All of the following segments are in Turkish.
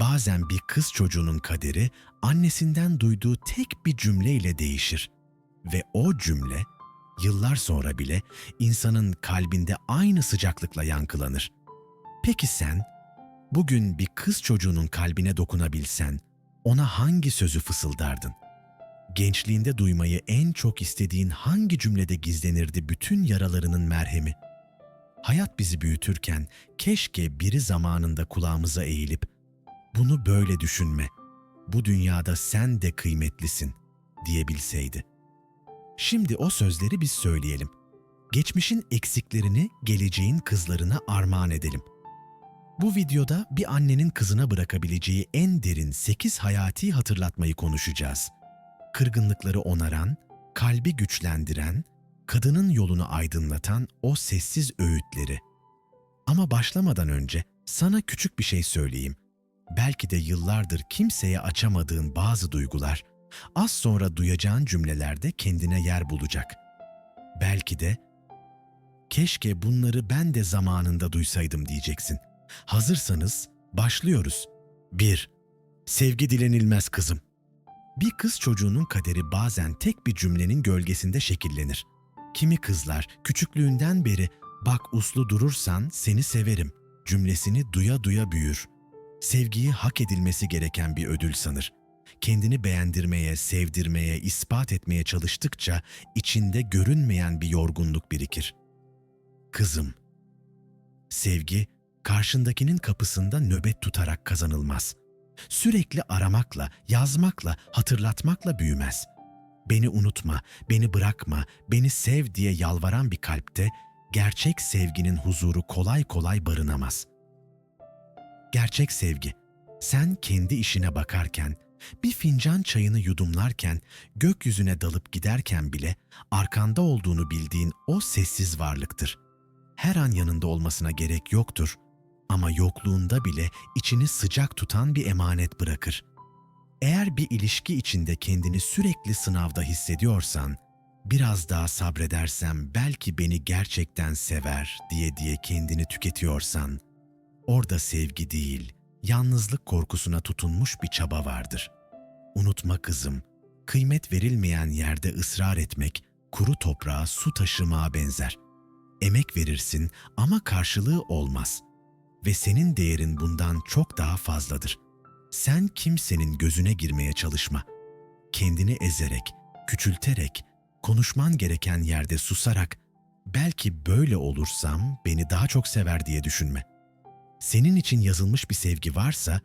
Bazen bir kız çocuğunun kaderi annesinden duyduğu tek bir cümleyle değişir ve o cümle yıllar sonra bile insanın kalbinde aynı sıcaklıkla yankılanır. Peki sen bugün bir kız çocuğunun kalbine dokunabilsen ona hangi sözü fısıldardın? Gençliğinde duymayı en çok istediğin hangi cümlede gizlenirdi bütün yaralarının merhemi? Hayat bizi büyütürken keşke biri zamanında kulağımıza eğilip bunu böyle düşünme. Bu dünyada sen de kıymetlisin diyebilseydi. Şimdi o sözleri biz söyleyelim. Geçmişin eksiklerini geleceğin kızlarına armağan edelim. Bu videoda bir annenin kızına bırakabileceği en derin 8 hayati hatırlatmayı konuşacağız. Kırgınlıkları onaran, kalbi güçlendiren, kadının yolunu aydınlatan o sessiz öğütleri. Ama başlamadan önce sana küçük bir şey söyleyeyim. Belki de yıllardır kimseye açamadığın bazı duygular az sonra duyacağın cümlelerde kendine yer bulacak. Belki de keşke bunları ben de zamanında duysaydım diyeceksin. Hazırsanız başlıyoruz. 1. Sevgi dilenilmez kızım. Bir kız çocuğunun kaderi bazen tek bir cümlenin gölgesinde şekillenir. Kimi kızlar küçüklüğünden beri bak uslu durursan seni severim cümlesini duya duya büyür. Sevgiyi hak edilmesi gereken bir ödül sanır. Kendini beğendirmeye, sevdirmeye, ispat etmeye çalıştıkça içinde görünmeyen bir yorgunluk birikir. Kızım, sevgi karşındakinin kapısında nöbet tutarak kazanılmaz. Sürekli aramakla, yazmakla, hatırlatmakla büyümez. Beni unutma, beni bırakma, beni sev diye yalvaran bir kalpte gerçek sevginin huzuru kolay kolay barınamaz. Gerçek sevgi, sen kendi işine bakarken, bir fincan çayını yudumlarken, gökyüzüne dalıp giderken bile arkanda olduğunu bildiğin o sessiz varlıktır. Her an yanında olmasına gerek yoktur ama yokluğunda bile içini sıcak tutan bir emanet bırakır. Eğer bir ilişki içinde kendini sürekli sınavda hissediyorsan, biraz daha sabredersem belki beni gerçekten sever diye diye kendini tüketiyorsan, orada sevgi değil, yalnızlık korkusuna tutunmuş bir çaba vardır. Unutma kızım, kıymet verilmeyen yerde ısrar etmek, kuru toprağa su taşımaya benzer. Emek verirsin ama karşılığı olmaz. Ve senin değerin bundan çok daha fazladır. Sen kimsenin gözüne girmeye çalışma. Kendini ezerek, küçülterek, konuşman gereken yerde susarak, belki böyle olursam beni daha çok sever diye düşünme. Senin için yazılmış bir sevgi varsa,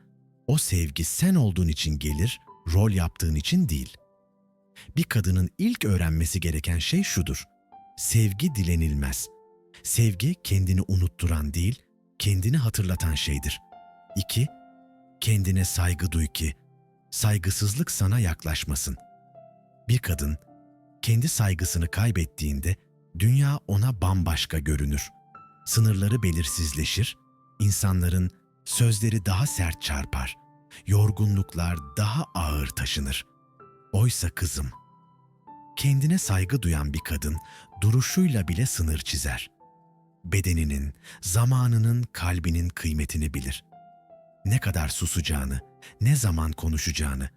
o sevgi sen olduğun için gelir, rol yaptığın için değil. Bir kadının ilk öğrenmesi gereken şey şudur. Sevgi dilenilmez. Sevgi kendini unutturan değil, kendini hatırlatan şeydir. 2. Kendine saygı duy ki saygısızlık sana yaklaşmasın. Bir kadın kendi saygısını kaybettiğinde dünya ona bambaşka görünür. Sınırları belirsizleşir, insanların sözleri daha sert çarpar, yorgunluklar daha ağır taşınır. Oysa kızım, kendine saygı duyan bir kadın duruşuyla bile sınır çizer. Bedeninin, zamanının, kalbinin kıymetini bilir. Ne kadar susacağını, ne zaman konuşacağını,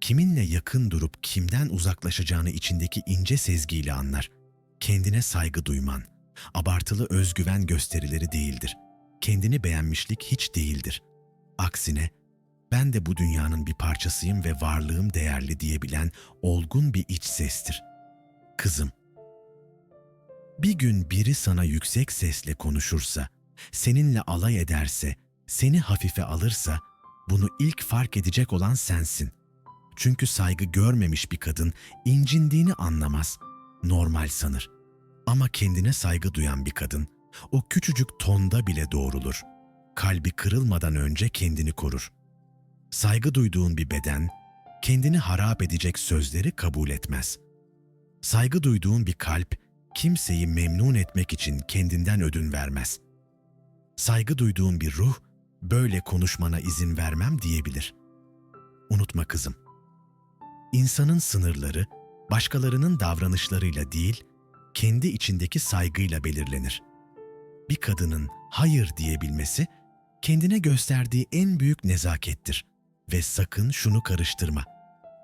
kiminle yakın durup kimden uzaklaşacağını içindeki ince sezgiyle anlar. Kendine saygı duyman, abartılı özgüven gösterileri değildir. Kendini beğenmişlik hiç değildir. Aksine, ben de bu dünyanın bir parçasıyım ve varlığım değerli diyebilen olgun bir iç sestir. Kızım, bir gün biri sana yüksek sesle konuşursa, seninle alay ederse, seni hafife alırsa, bunu ilk fark edecek olan sensin. Çünkü saygı görmemiş bir kadın incindiğini anlamaz, normal sanır. Ama kendine saygı duyan bir kadın, o küçücük tonda bile doğrulur. Kalbi kırılmadan önce kendini korur. Saygı duyduğun bir beden, kendini harap edecek sözleri kabul etmez. Saygı duyduğun bir kalp, kimseyi memnun etmek için kendinden ödün vermez. Saygı duyduğun bir ruh, böyle konuşmana izin vermem diyebilir. Unutma kızım. İnsanın sınırları, başkalarının davranışlarıyla değil, kendi içindeki saygıyla belirlenir. Bir kadının hayır diyebilmesi, kendine gösterdiği en büyük nezakettir. Ve sakın şunu karıştırma.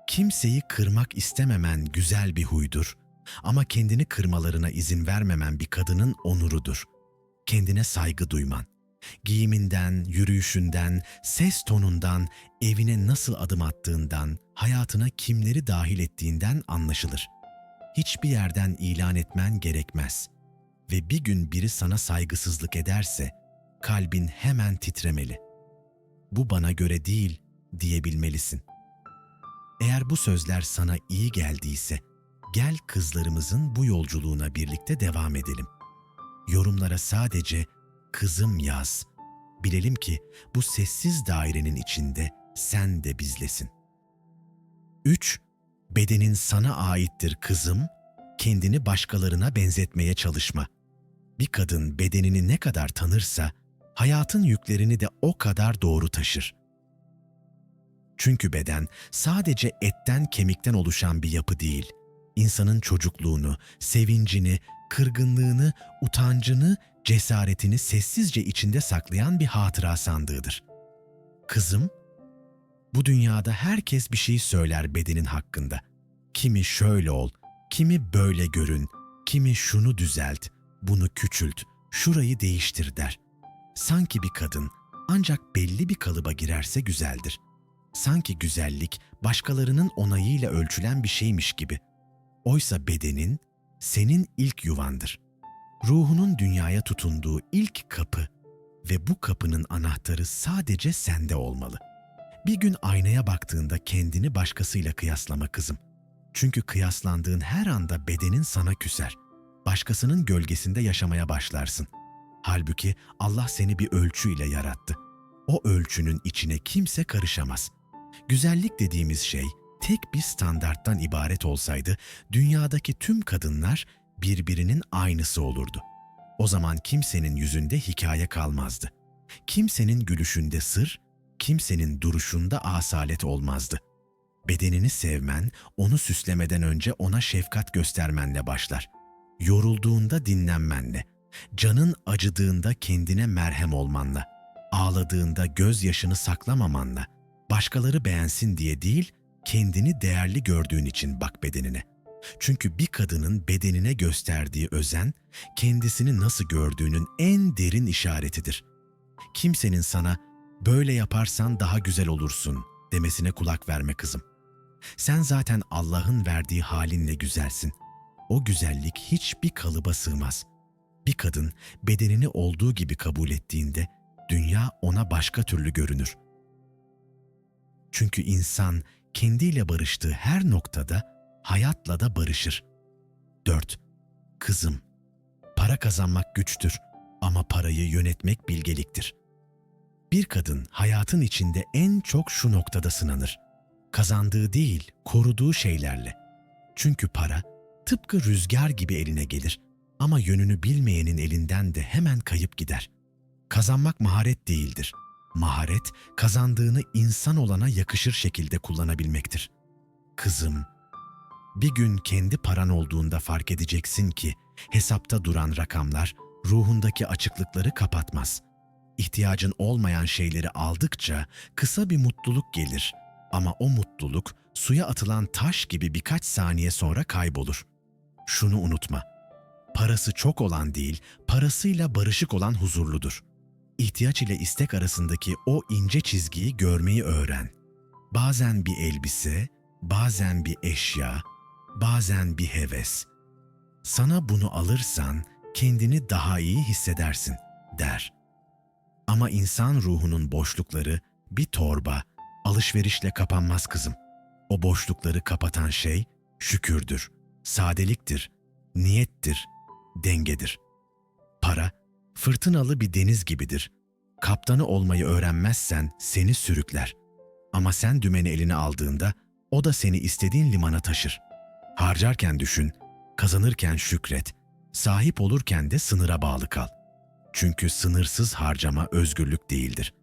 Kimseyi kırmak istememen güzel bir huydur ama kendini kırmalarına izin vermemen bir kadının onurudur. Kendine saygı duyman, giyiminden, yürüyüşünden, ses tonundan, evine nasıl adım attığından, hayatına kimleri dahil ettiğinden anlaşılır. Hiçbir yerden ilan etmen gerekmez. Ve bir gün biri sana saygısızlık ederse, kalbin hemen titremeli. Bu bana göre değil diyebilmelisin. Eğer bu sözler sana iyi geldiyse, gel kızlarımızın bu yolculuğuna birlikte devam edelim. Yorumlara sadece kızım yaz. Bilelim ki bu sessiz dairenin içinde sen de bizlesin. 3. Bedenin sana aittir kızım, kendini başkalarına benzetmeye çalışma. Bir kadın bedenini ne kadar tanırsa, hayatın yüklerini de o kadar doğru taşır. Çünkü beden sadece etten kemikten oluşan bir yapı değil. İnsanın çocukluğunu, sevincini, kırgınlığını, utancını, cesaretini sessizce içinde saklayan bir hatıra sandığıdır. Kızım, bu dünyada herkes bir şey söyler bedenin hakkında. Kimi şöyle ol, kimi böyle görün, kimi şunu düzelt, bunu küçült, şurayı değiştir der. Sanki bir kadın ancak belli bir kalıba girerse güzeldir. Sanki güzellik başkalarının onayıyla ölçülen bir şeymiş gibi. Oysa bedenin senin ilk yuvandır. Ruhunun dünyaya tutunduğu ilk kapı ve bu kapının anahtarı sadece sende olmalı. Bir gün aynaya baktığında kendini başkasıyla kıyaslama kızım. Çünkü kıyaslandığın her anda bedenin sana küser. Başkasının gölgesinde yaşamaya başlarsın. Halbuki Allah seni bir ölçüyle yarattı. O ölçünün içine kimse karışamaz. Güzellik dediğimiz şey tek bir standarttan ibaret olsaydı dünyadaki tüm kadınlar birbirinin aynısı olurdu. O zaman kimsenin yüzünde hikaye kalmazdı. Kimsenin gülüşünde sır, kimsenin duruşunda asalet olmazdı. Bedenini sevmen, onu süslemeden önce ona şefkat göstermenle başlar. Yorulduğunda dinlenmenle, canın acıdığında kendine merhem olmanla, ağladığında gözyaşını saklamamanla, başkaları beğensin diye değil, kendini değerli gördüğün için bak bedenine. Çünkü bir kadının bedenine gösterdiği özen, kendisini nasıl gördüğünün en derin işaretidir. Kimsenin sana böyle yaparsan daha güzel olursun demesine kulak verme kızım. Sen zaten Allah'ın verdiği halinle güzelsin. O güzellik hiçbir kalıba sığmaz. Bir kadın bedenini olduğu gibi kabul ettiğinde dünya ona başka türlü görünür. Çünkü insan kendiyle barıştığı her noktada hayatla da barışır. 4. Kızım, para kazanmak güçtür ama parayı yönetmek bilgeliktir. Bir kadın hayatın içinde en çok şu noktada sınanır. Kazandığı değil, koruduğu şeylerle. Çünkü para tıpkı rüzgar gibi eline gelir ama yönünü bilmeyenin elinden de hemen kayıp gider. Kazanmak maharet değildir. Maharet, kazandığını insan olana yakışır şekilde kullanabilmektir. Kızım, bir gün kendi paran olduğunda fark edeceksin ki hesapta duran rakamlar ruhundaki açıklıkları kapatmaz. İhtiyacın olmayan şeyleri aldıkça kısa bir mutluluk gelir ama o mutluluk suya atılan taş gibi birkaç saniye sonra kaybolur. Şunu unutma. Parası çok olan değil, parasıyla barışık olan huzurludur. İhtiyaç ile istek arasındaki o ince çizgiyi görmeyi öğren. Bazen bir elbise, bazen bir eşya, bazen bir heves. Sana bunu alırsan kendini daha iyi hissedersin, der. Ama insan ruhunun boşlukları bir torba, alışverişle kapanmaz kızım. O boşlukları kapatan şey şükürdür, sadeliktir, niyettir, dengedir. Para, fırtınalı bir deniz gibidir. Kaptanı olmayı öğrenmezsen seni sürükler. Ama sen dümeni eline aldığında o da seni istediğin limana taşır. Harcarken düşün, kazanırken şükret, sahip olurken de sınıra bağlı kal. Çünkü sınırsız harcama özgürlük değildir.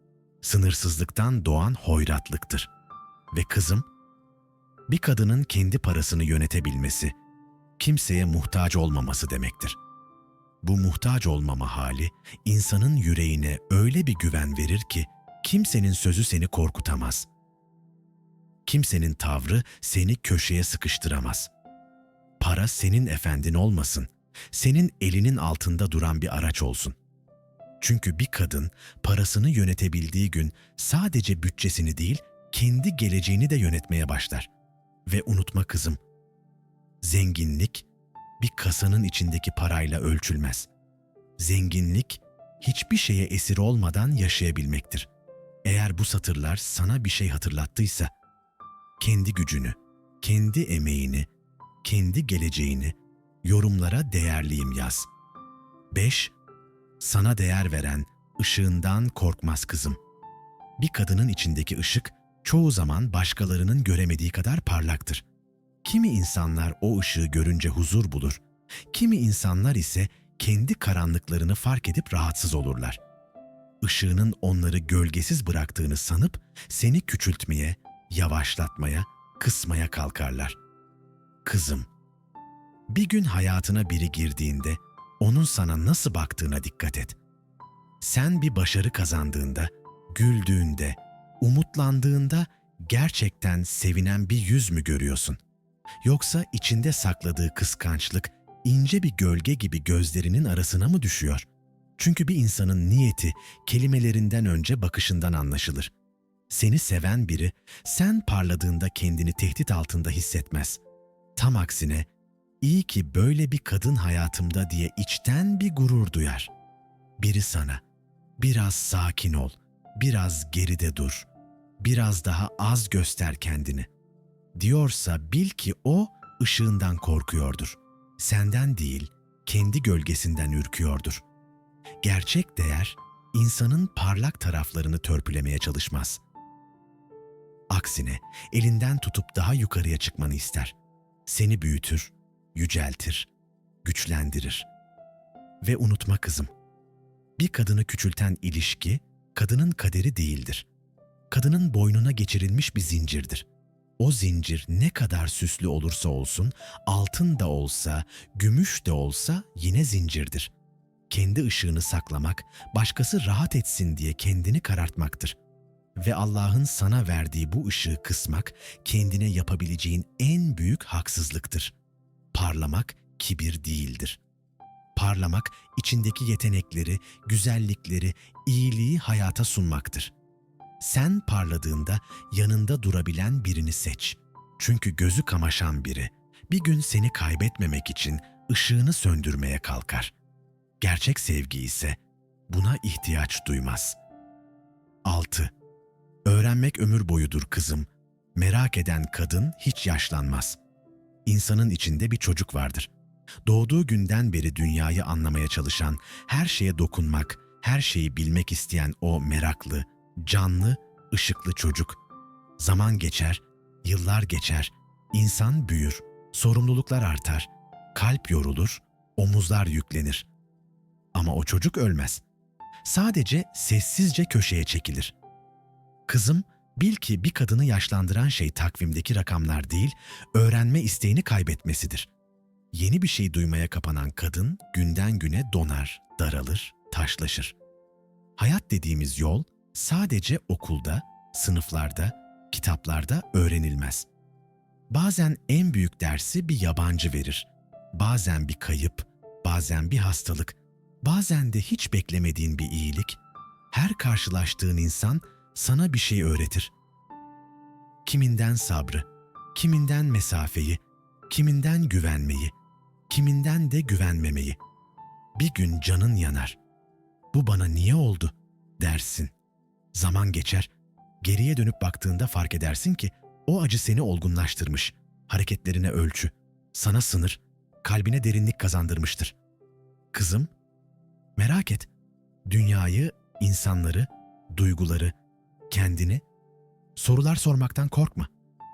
Sınırsızlıktan doğan hoyratlıktır. Ve kızım, bir kadının kendi parasını yönetebilmesi, kimseye muhtaç olmaması demektir. Bu muhtaç olmama hali insanın yüreğine öyle bir güven verir ki kimsenin sözü seni korkutamaz. Kimsenin tavrı seni köşeye sıkıştıramaz. Para senin efendin olmasın. Senin elinin altında duran bir araç olsun. Çünkü bir kadın parasını yönetebildiği gün sadece bütçesini değil, kendi geleceğini de yönetmeye başlar. Ve unutma kızım, zenginlik bir kasanın içindeki parayla ölçülmez. Zenginlik hiçbir şeye esir olmadan yaşayabilmektir. Eğer bu satırlar sana bir şey hatırlattıysa, kendi gücünü, kendi emeğini, kendi geleceğini yorumlara değerliyim yaz. 5. Sana değer veren ışığından korkmaz kızım. Bir kadının içindeki ışık çoğu zaman başkalarının göremediği kadar parlaktır. Kimi insanlar o ışığı görünce huzur bulur, kimi insanlar ise kendi karanlıklarını fark edip rahatsız olurlar. Işığının onları gölgesiz bıraktığını sanıp seni küçültmeye, yavaşlatmaya, kısmaya kalkarlar. Kızım, bir gün hayatına biri girdiğinde onun sana nasıl baktığına dikkat et. Sen bir başarı kazandığında, güldüğünde, umutlandığında gerçekten sevinen bir yüz mü görüyorsun? Yoksa içinde sakladığı kıskançlık ince bir gölge gibi gözlerinin arasına mı düşüyor? Çünkü bir insanın niyeti kelimelerinden önce bakışından anlaşılır. Seni seven biri sen parladığında kendini tehdit altında hissetmez. Tam aksine iyi ki böyle bir kadın hayatımda diye içten bir gurur duyar. Biri sana biraz sakin ol, biraz geride dur, biraz daha az göster kendini diyorsa bil ki o ışığından korkuyordur. Senden değil, kendi gölgesinden ürküyordur. Gerçek değer insanın parlak taraflarını törpülemeye çalışmaz. Aksine elinden tutup daha yukarıya çıkmanı ister. Seni büyütür, yüceltir, güçlendirir. Ve unutma kızım, bir kadını küçülten ilişki kadının kaderi değildir. Kadının boynuna geçirilmiş bir zincirdir. O zincir ne kadar süslü olursa olsun, altın da olsa, gümüş de olsa yine zincirdir. Kendi ışığını saklamak, başkası rahat etsin diye kendini karartmaktır. Ve Allah'ın sana verdiği bu ışığı kısmak, kendine yapabileceğin en büyük haksızlıktır. Parlamak kibir değildir. Parlamak içindeki yetenekleri, güzellikleri, iyiliği hayata sunmaktır. Sen parladığında yanında durabilen birini seç. Çünkü gözü kamaşan biri bir gün seni kaybetmemek için ışığını söndürmeye kalkar. Gerçek sevgi ise buna ihtiyaç duymaz. 6. Öğrenmek ömür boyudur kızım. Merak eden kadın hiç yaşlanmaz. İnsanın içinde bir çocuk vardır. Doğduğu günden beri dünyayı anlamaya çalışan, her şeye dokunmak, her şeyi bilmek isteyen o meraklı, canlı, ışıklı çocuk. Zaman geçer, yıllar geçer, insan büyür, sorumluluklar artar, kalp yorulur, omuzlar yüklenir. Ama o çocuk ölmez. Sadece sessizce köşeye çekilir. Kızım, bil ki bir kadını yaşlandıran şey takvimdeki rakamlar değil, öğrenme isteğini kaybetmesidir. Yeni bir şey duymaya kapanan kadın günden güne donar, daralır, taşlaşır. Hayat dediğimiz yol sadece okulda, sınıflarda, kitaplarda öğrenilmez. Bazen en büyük dersi bir yabancı verir. Bazen bir kayıp, bazen bir hastalık, bazen de hiç beklemediğin bir iyilik. Her karşılaştığın insan sana bir şey öğretir. Kiminden sabrı, kiminden mesafeyi, kiminden güvenmeyi, kiminden de güvenmemeyi. Bir gün canın yanar. Bu bana niye oldu dersin. Zaman geçer, geriye dönüp baktığında fark edersin ki o acı seni olgunlaştırmış, hareketlerine ölçü, sana sınır, kalbine derinlik kazandırmıştır. Kızım, merak et. Dünyayı, insanları, duyguları, kendini, sorular sormaktan korkma.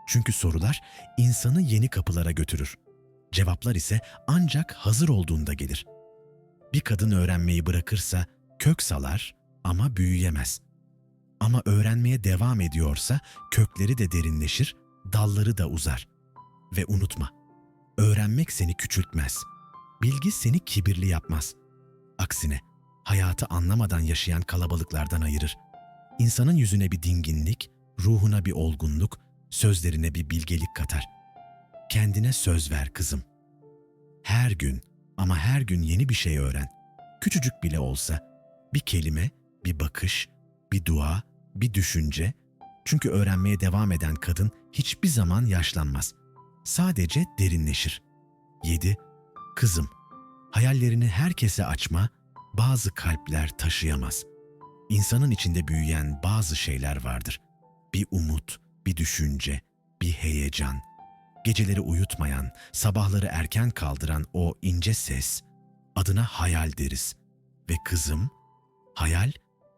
Çünkü sorular insanı yeni kapılara götürür. Cevaplar ise ancak hazır olduğunda gelir. Bir kadın öğrenmeyi bırakırsa kök salar ama büyüyemez. Ama öğrenmeye devam ediyorsa kökleri de derinleşir, dalları da uzar. Ve unutma, öğrenmek seni küçültmez. Bilgi seni kibirli yapmaz. Aksine hayatı anlamadan yaşayan kalabalıklardan ayırır. İnsanın yüzüne bir dinginlik, ruhuna bir olgunluk, sözlerine bir bilgelik katar. Kendine söz ver kızım. Her gün ama her gün yeni bir şey öğren. Küçücük bile olsa bir kelime, bir bakış, bir dua, bir düşünce. Çünkü öğrenmeye devam eden kadın hiçbir zaman yaşlanmaz. Sadece derinleşir. 7. Kızım, hayallerini herkese açma, bazı kalpler taşıyamaz. İnsanın içinde büyüyen bazı şeyler vardır. Bir umut, bir düşünce, bir heyecan. Geceleri uyutmayan, sabahları erken kaldıran o ince ses, adına hayal deriz. Ve kızım, hayal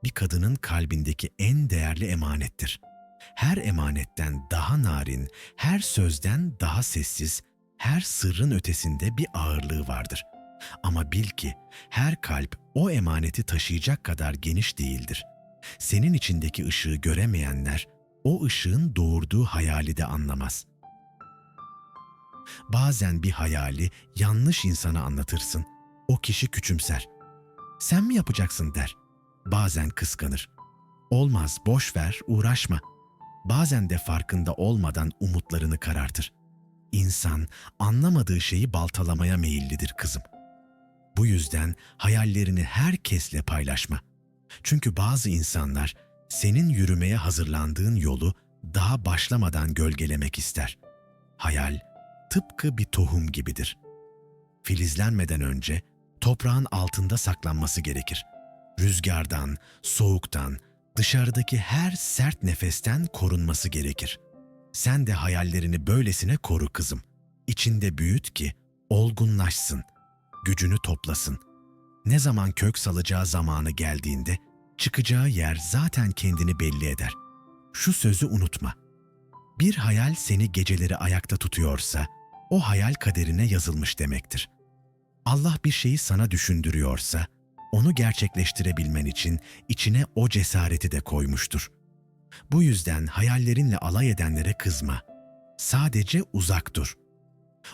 bir kadının kalbindeki en değerli emanettir. Her emanetten daha narin, her sözden daha sessiz, her sırrın ötesinde bir ağırlığı vardır. Ama bil ki her kalp o emaneti taşıyacak kadar geniş değildir. Senin içindeki ışığı göremeyenler o ışığın doğurduğu hayali de anlamaz. Bazen bir hayali yanlış insana anlatırsın. O kişi küçümser. Sen mi yapacaksın der. Bazen kıskanır. Olmaz, boş ver, uğraşma. Bazen de farkında olmadan umutlarını karartır. İnsan anlamadığı şeyi baltalamaya meyillidir kızım. Bu yüzden hayallerini herkesle paylaşma. Çünkü bazı insanlar senin yürümeye hazırlandığın yolu daha başlamadan gölgelemek ister. Hayal tıpkı bir tohum gibidir. Filizlenmeden önce toprağın altında saklanması gerekir. Rüzgardan, soğuktan, dışarıdaki her sert nefesten korunması gerekir. Sen de hayallerini böylesine koru kızım. İçinde büyüt ki olgunlaşsın, gücünü toplasın. Ne zaman kök salacağı zamanı geldiğinde çıkacağı yer zaten kendini belli eder. Şu sözü unutma. Bir hayal seni geceleri ayakta tutuyorsa, o hayal kaderine yazılmış demektir. Allah bir şeyi sana düşündürüyorsa, onu gerçekleştirebilmen için içine o cesareti de koymuştur. Bu yüzden hayallerinle alay edenlere kızma. Sadece uzak dur.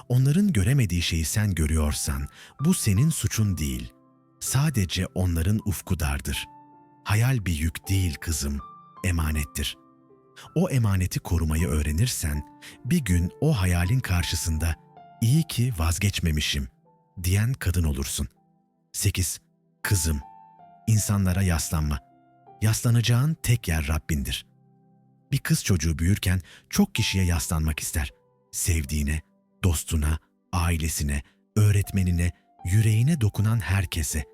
Onların göremediği şeyi sen görüyorsan, bu senin suçun değil. Sadece onların ufku dardır. Hayal bir yük değil kızım, emanettir. O emaneti korumayı öğrenirsen, bir gün o hayalin karşısında iyi ki vazgeçmemişim diyen kadın olursun. 8. Kızım, insanlara yaslanma. Yaslanacağın tek yer Rabbindir. Bir kız çocuğu büyürken çok kişiye yaslanmak ister. Sevdiğine, dostuna, ailesine, öğretmenine, yüreğine dokunan herkese.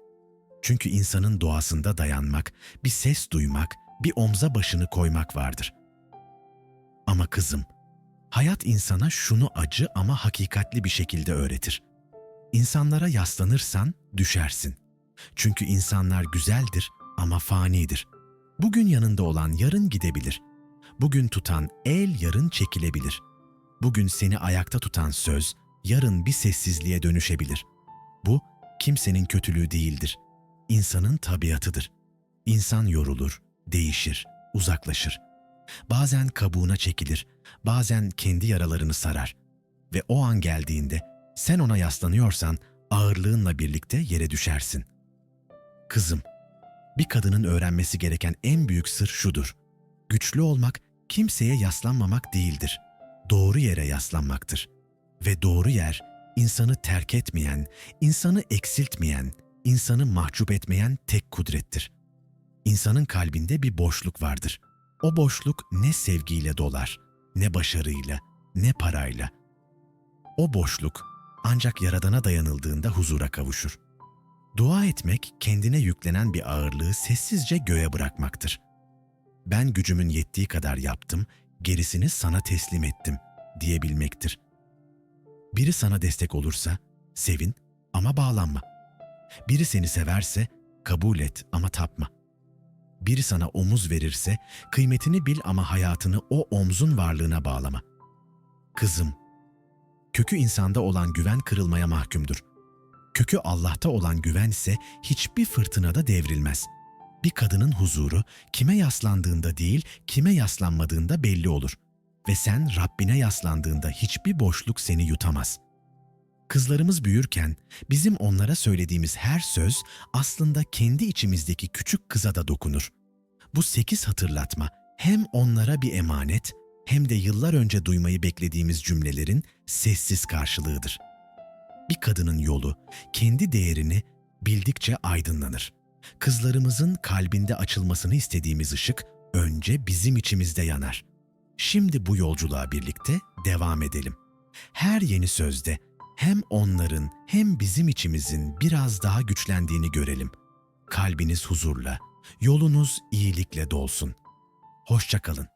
Çünkü insanın doğasında dayanmak, bir ses duymak, bir omza başını koymak vardır. Ama kızım, hayat insana şunu acı ama hakikatli bir şekilde öğretir. İnsanlara yaslanırsan düşersin. Çünkü insanlar güzeldir ama fanidir. Bugün yanında olan yarın gidebilir. Bugün tutan el yarın çekilebilir. Bugün seni ayakta tutan söz yarın bir sessizliğe dönüşebilir. Bu kimsenin kötülüğü değildir. İnsanın tabiatıdır. İnsan yorulur, değişir, uzaklaşır. Bazen kabuğuna çekilir, bazen kendi yaralarını sarar. Ve o an geldiğinde sen ona yaslanıyorsan ağırlığınla birlikte yere düşersin. Kızım, bir kadının öğrenmesi gereken en büyük sır şudur. Güçlü olmak kimseye yaslanmamak değildir. Doğru yere yaslanmaktır. Ve doğru yer insanı terk etmeyen, insanı eksiltmeyen, insanı mahcup etmeyen tek kudrettir. İnsanın kalbinde bir boşluk vardır. O boşluk ne sevgiyle dolar, ne başarıyla, ne parayla. O boşluk ancak Yaradan'a dayanıldığında huzura kavuşur. Dua etmek kendine yüklenen bir ağırlığı sessizce göğe bırakmaktır. Ben gücümün yettiği kadar yaptım, gerisini sana teslim ettim diyebilmektir. Biri sana destek olursa sevin ama bağlanma. Biri seni severse kabul et ama tapma. Biri sana omuz verirse kıymetini bil ama hayatını o omzun varlığına bağlama. Kızım, kökü insanda olan güven kırılmaya mahkumdur. Kökü Allah'ta olan güven ise hiçbir fırtınada devrilmez. Bir kadının huzuru kime yaslandığında değil, kime yaslanmadığında belli olur. Ve sen Rabbine yaslandığında hiçbir boşluk seni yutamaz. Kızlarımız büyürken bizim onlara söylediğimiz her söz aslında kendi içimizdeki küçük kıza da dokunur. Bu sekiz hatırlatma hem onlara bir emanet hem de yıllar önce duymayı beklediğimiz cümlelerin sessiz karşılığıdır. Bir kadının yolu kendi değerini bildikçe aydınlanır. Kızlarımızın kalbinde açılmasını istediğimiz ışık önce bizim içimizde yanar. Şimdi bu yolculuğa birlikte devam edelim. Her yeni sözde hem onların hem bizim içimizin biraz daha güçlendiğini görelim. Kalbiniz huzurla, yolunuz iyilikle dolsun. Hoşça kalın.